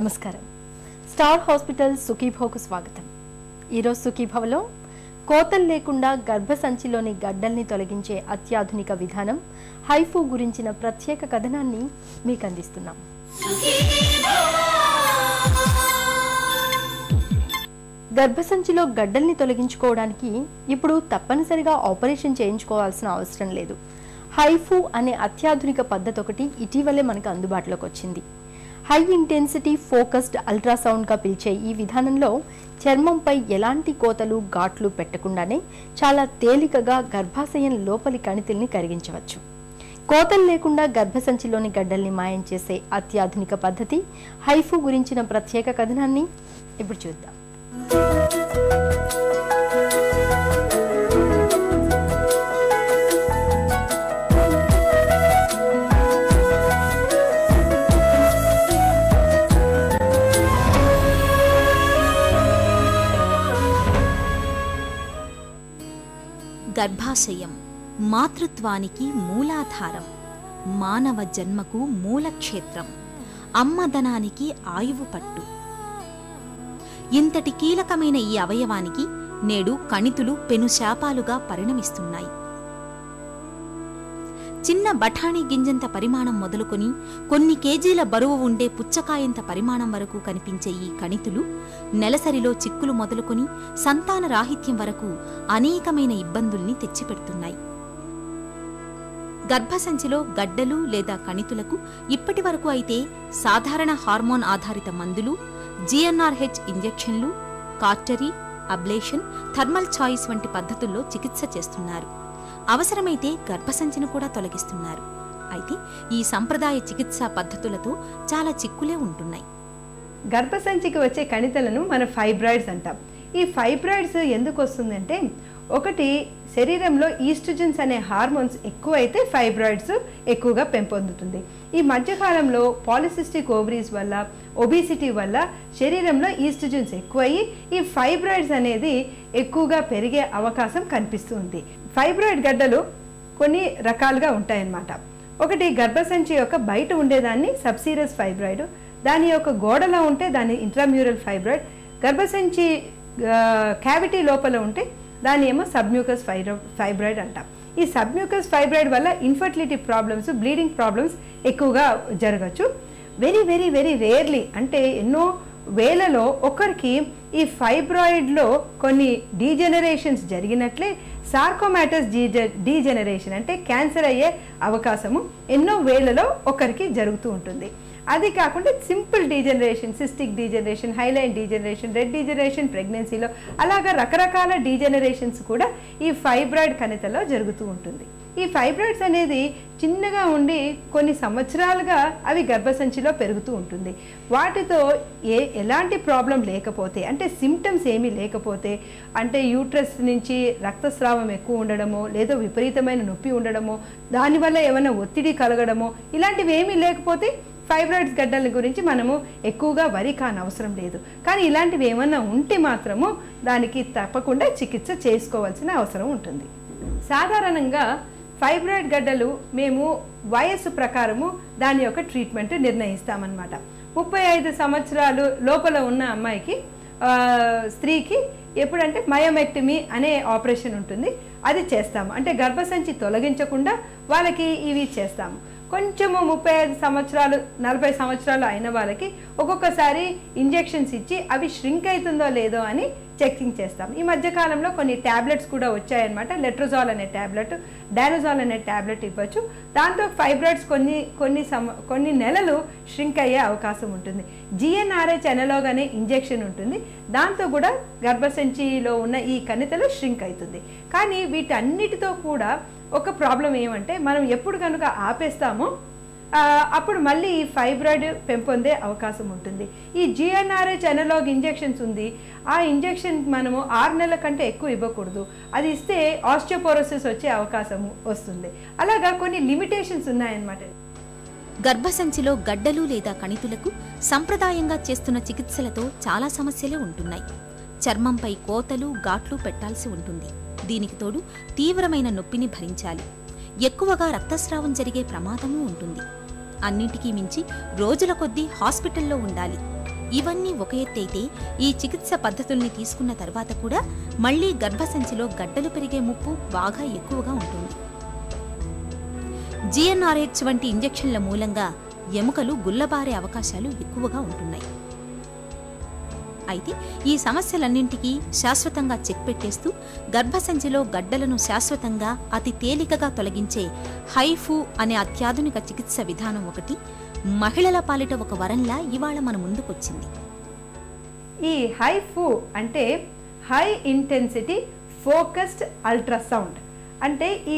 నమస్కారం. Star hospital సుఖీభోకు స్వాగతం. ఈరోజు సుఖీభవలో కోతలు లేకుండా గర్భసంచిలోని గడ్డల్ని తొలగించే అత్యాధునిక విధానం హైఫూ గురించిన ప్రత్యేక కథనాన్ని మీకు అందిస్తున్నాం గర్భసంచిలో గడ్డల్ని తొలగించుకోవడానికి ఇప్పుడు తప్పనిసరిగా ఆపరేషన్ చేయించుకోవాల్సిన అవసరం లేదు. హైఫూ అనే అత్యాధునిక పద్ధతి ఒకటి ఇటీవలే మనకు అందుబాటులోకి వచ్చింది హై ఇంటెన్సిటీ ఫోకస్డ్ అల్ట్రాసౌండ్గా పిలిచే ఈ విధానంలో చర్మంపై ఎలాంటి కోతలు ఘాట్లు పెట్టకుండానే చాలా తేలికగా గర్భాశయం లోపలి కణితిల్ని కరిగించవచ్చు. కోతలు లేకుండా గర్భసంచిలోని గడ్డల్ని మాయం చేసే అత్యాధునిక పద్ధతి హైఫు గురించిన ప్రత్యేక కథనాన్ని ఇప్పుడు చూద్దాం. గర్భాశయం మాతృత్వానికి మూలాధారం మానవ జన్మకు మూలక్షేత్రం అమ్మదనానికి ఆయువు పట్టు. ఇంతటి కీలకమైన ఈ అవయవానికి నేడు కణితులు పెనుశాపాలుగా పరిణమిస్తున్నాయి. చిన్న బఠానీ గింజంత పరిమాణం మొదలుకొని కొన్ని కేజీల బరువు ఉండే పుచ్చకాయంత పరిమాణం వరకు కనిపించే ఈ కణితులు నెలసరిలో చిక్కులు మొదలుకొని సంతాన రాహిత్యం వరకు అనేకమైన ఇబ్బందుల్ని తెచ్చిపెడుతున్నాయి. గర్భసంచిలో గడ్డలు లేదా కణితులకు ఇప్పటి వరకు అయితే సాధారణ హార్మోన్ ఆధారిత మందులు జిఎన్ఆర్హెచ్ ఇంజెక్షన్లు కార్టరీ అబ్లేషన్ థర్మల్ ఛాయిస్ వంటి పద్ధతుల్లో చికిత్స చేస్తున్నారు. అవసరమైతే గర్భసంచిని కూడా తొలగిస్తున్నారు. అయితే ఈ సంప్రదాయ చికిత్సా పద్ధతులతో చాలా చిక్కులే ఉంటున్నాయి. గర్భసంచికి వచ్చే కణితలను మన ఫైబ్రాయిడ్స్ అంటాం. ఈ ఫైబ్రాయిడ్స్ ఎందుకు వస్తుందంటే ఒకటి శరీరంలో ఈస్ట్రోజన్స్ అనే హార్మోన్స్ ఎక్కువైతే ఫైబ్రాయిడ్స్ ఎక్కువగా పెంపొందుతుంది. ఈ మధ్యకాలంలో పాలిసిస్టిక్ ఓవరీస్ వల్ల ఒబిసిటీ వల్ల శరీరంలో ఈస్ట్రోజన్స్ ఎక్కువయ్యి ఈ ఫైబ్రాయిడ్స్ అనేది ఎక్కువగా పెరిగే అవకాశం కనిపిస్తుంది ఫైబ్రాయిడ్ గడ్డలు కొన్ని రకాలుగా ఉంటాయన్నమాట. ఒకటి గర్భసంచి యొక్క బయట ఉండేదాన్ని సబ్సీరియస్ ఫైబ్రాయిడ్ దాని యొక్క గోడలో ఉంటే దాని ఇంట్రామ్యూరల్ ఫైబ్రాయిడ్ గర్భసంచి క్యావిటీ లోపల ఉంటే దాని ఏమో సబ్మ్యూకస్ ఫైబ్రో ఫైబ్రాయిడ్ అంటాం. ఈ సబ్మ్యూకస్ ఫైబ్రాయిడ్ వల్ల ఇన్ఫర్టిలిటీ ప్రాబ్లమ్స్ బ్లీడింగ్ ప్రాబ్లమ్స్ ఎక్కువగా జరగచ్చు. వెరీ వెరీ వెరీ రేర్లీ అంటే ఎన్నో వేలలో ఒకరికి ఈ ఫైబ్రాయిడ్లో కొన్ని డీజెనరేషన్స్ జరిగినట్లే సార్కోమాటస్ డీజెనరేషన్ అంటే క్యాన్సర్ అయ్యే అవకాశము ఎన్నో వేలలో ఒకరికి జరుగుతూ ఉంటుంది. అది కాకుండా simple degeneration cystic degeneration hyaline degeneration red degeneration ప్రెగ్నెన్సీలో అలాగా రకరకాల డీజనరేషన్స్ కూడా ఈ ఫైబ్రాయిడ్ కణితలో జరుగుతూ ఉంటుంది. ఈ ఫైబ్రాయిడ్స్ అనేది చిన్నగా ఉండి కొన్ని సంవత్సరాలుగా అవి గర్భసంచిలో పెరుగుతూ ఉంటుంది. వాటితో ఏ ఎలాంటి ప్రాబ్లం లేకపోతే అంటే సిమ్టమ్స్ ఏమీ లేకపోతే అంటే యూట్రస్ నుంచి రక్తస్రావం ఎక్కువ ఉండడమో లేదో విపరీతమైన నొప్పి ఉండడమో దానివల్ల ఏమైనా ఒత్తిడి కలగడమో ఇలాంటివి ఏమీ లేకపోతే ఫైబ్రాయిడ్స్ గడ్డల గురించి మనము ఎక్కువగా వరి కాని అవసరం లేదు. కానీ ఇలాంటివి ఏమన్నా ఉంటే మాత్రము దానికి తప్పకుండా చికిత్స చేసుకోవాల్సిన అవసరం ఉంటుంది. సాధారణంగా ఫైబ్రాయిడ్ గడ్డలు మేము వయస్సు ప్రకారము దాని యొక్క ట్రీట్మెంట్ నిర్ణయిస్తామన్నమాట. ముప్పై ఐదు సంవత్సరాలు లోపల ఉన్న అమ్మాయికి స్త్రీకి ఎప్పుడంటే మయోమెక్టమీ అనే ఆపరేషన్ ఉంటుంది. అది చేస్తాము. అంటే గర్భసంచి తొలగించకుండా వాళ్ళకి ఇవి చేస్తాము. కొంచెము ముప్పై ఐదు సంవత్సరాలు నలభై సంవత్సరాలు అయిన వాళ్ళకి ఒక్కొక్కసారి ఇంజెక్షన్స్ ఇచ్చి అవి ష్రింక్ అవుతుందో లేదో అని చెకింగ్ చేస్తాం. ఈ మధ్య కాలంలో కొన్ని ట్యాబ్లెట్స్ కూడా వచ్చాయన్నమాట. లెట్రోజాల్ అనే ట్యాబ్లెట్ డైనోజాల్ అనే ట్యాబ్లెట్ ఇవ్వచ్చు. దాంతో ఫైబ్రాయిడ్స్ కొన్ని కొన్ని సమ కొన్ని నెలలు ష్రింక్ అయ్యే అవకాశం ఉంటుంది. జిఎన్ఆర్ఐ ఎనలాగ్ అనే ఇంజెక్షన్ ఉంటుంది. దాంతో కూడా గర్భసంచిలో ఉన్న ఈ కణితలు ష్రింక్ అవుతుంది. కానీ వీటన్నిటితో కూడా ఒక ప్రాబ్లం ఏమంటే మనం ఎప్పుడు కనుక ఆపేస్తామో అప్పుడు మళ్ళీ ఈ ఫైబ్రాయిడ్ పెంపొందే అవకాశం ఉంటుంది. ఈ జిఎన్ఆర్హెచ్ అనలాగ్ ఇంజెక్షన్స్ ఉంది. ఆ ఇంజెక్షన్ మనము ఆరు నెలల కంటే ఎక్కువ ఇవ్వకూడదు. అది ఇస్తే ఆస్టియోపోరోసిస్ వచ్చే అవకాశం వస్తుంది. అలాగా కొన్ని లిమిటేషన్స్ ఉన్నాయన్నమాట. గర్భసంచిలో గడ్డలు లేదా కణితులకు సంప్రదాయంగా చేస్తున్న చికిత్సలతో చాలా సమస్యలే ఉంటున్నాయి. చర్మంపై కోతలు ఘాట్లు పెట్టాల్సి ఉంటుంది. దీనికి తోడు తీవ్రమైన నొప్పిని భరించాలి. ఎక్కువగా రక్తస్రావం జరిగే ప్రమాదమూ ఉంటుంది. అన్నింటికీ మించి రోజుల కొద్దీ హాస్పిటల్లో ఉండాలి. ఇవన్నీ ఒక ఎత్తైతే ఈ చికిత్స పద్ధతుల్ని తీసుకున్న తర్వాత కూడా మళ్ళీ గర్భసంచిలో గడ్డలు పెరిగే ముప్పు బాగా ఎక్కువగా ఉంటుంది. జిఎన్ఆర్హెచ్ వంటి ఇంజెక్షన్ల మూలంగా ఎముకలు గుల్లబారే అవకాశాలు ఎక్కువగా ఉంటున్నాయి. అయితే ఈ సమస్యలన్నింటికీ శాశ్వతంగా చెక్ పెట్టేస్తూ గర్భసంచిలో గడ్డలను శాశ్వతంగా అతి తేలికగా తొలగించే హైఫూ అనే అత్యాధునిక చికిత్స విధానం ఒకటి మహిళల పాలిట ఒక వరంలా ఇవాళ మన ముందుకొచ్చింది. ఈ హైఫు అంటే హై ఇంటెన్సిటీ ఫోకస్డ్ అల్ట్రాసౌండ్. అంటే ఈ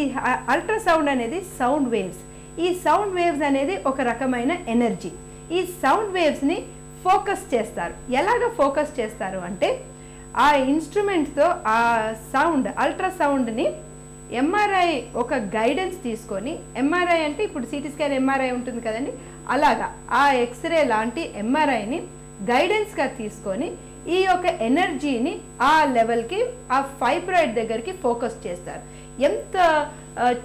అల్ట్రాసౌండ్ అనేది సౌండ్ వేవ్స్. ఈ సౌండ్ వేవ్స్ అనేది ఒక రకమైన ఎనర్జీ. ఈ సౌండ్ వేవ్స్ని ఫోకస్ చేస్తారు. ఎలాగ ఫోకస్ చేస్తారు అంటే ఆ ఇన్స్ట్రుమెంట్తో ఆ సౌండ్ అల్ట్రాసౌండ్ని ఎంఆర్ఐ ఒక గైడెన్స్ తీసుకొని ఎంఆర్ఐ అంటే ఇప్పుడు సిటీ స్కాన్ ఎంఆర్ఐ ఉంటుంది కదండి అలాగా ఆ ఎక్స్రే లాంటి ఎంఆర్ఐని గైడెన్స్గా తీసుకొని ఈ యొక్క ఎనర్జీని ఆ లెవెల్కి ఆ ఫైబ్రాయిడ్ దగ్గరికి ఫోకస్ చేస్తారు. ఎంత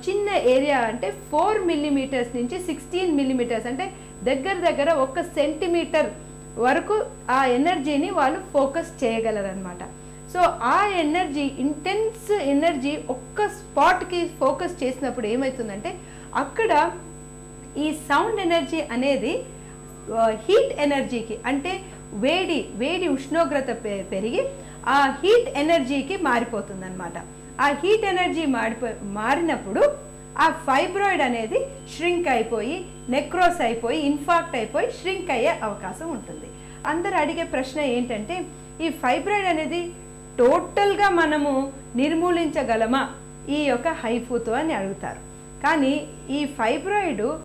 చిన్న ఏరియా అంటే ఫోర్ మిల్లీమీటర్స్ నుంచి సిక్స్టీన్ మిల్లీమీటర్స్ అంటే దగ్గర దగ్గర ఒక సెంటీమీటర్ వరకు ఆ ఎనర్జీని వాళ్ళు ఫోకస్ చేయగలరనమాట సో ఆ ఎనర్జీ ఇంటెన్స్ ఎనర్జీ ఒక్క స్పాట్కి ఫోకస్ చేసినప్పుడు ఏమవుతుందంటే అక్కడ ఈ సౌండ్ ఎనర్జీ అనేది హీట్ ఎనర్జీకి అంటే వేడి వేడి ఉష్ణోగ్రత పెరిగి ఆ హీట్ ఎనర్జీకి మారిపోతుంది అనమాట ఆ హీట్ ఎనర్జీ మారిపో మారినప్పుడు ఆ ఫైబ్రాయిడ్ అనేది ష్రింక్ అయిపోయి నెక్రోస్ అయిపోయి ఇన్ఫాక్ట్ అయిపోయి ష్రింక్ అయ్యే అవకాశం ఉంటుంది. అందరు అడిగే ప్రశ్న ఏంటంటే ఈ ఫైబ్రాయిడ్ అనేది టోటల్గా మనము నిర్మూలించగలమా? ఈ యొక్క హైఫూతో అని అడుగుతారు. కానీ ఈ ఫైబ్రాయిడ్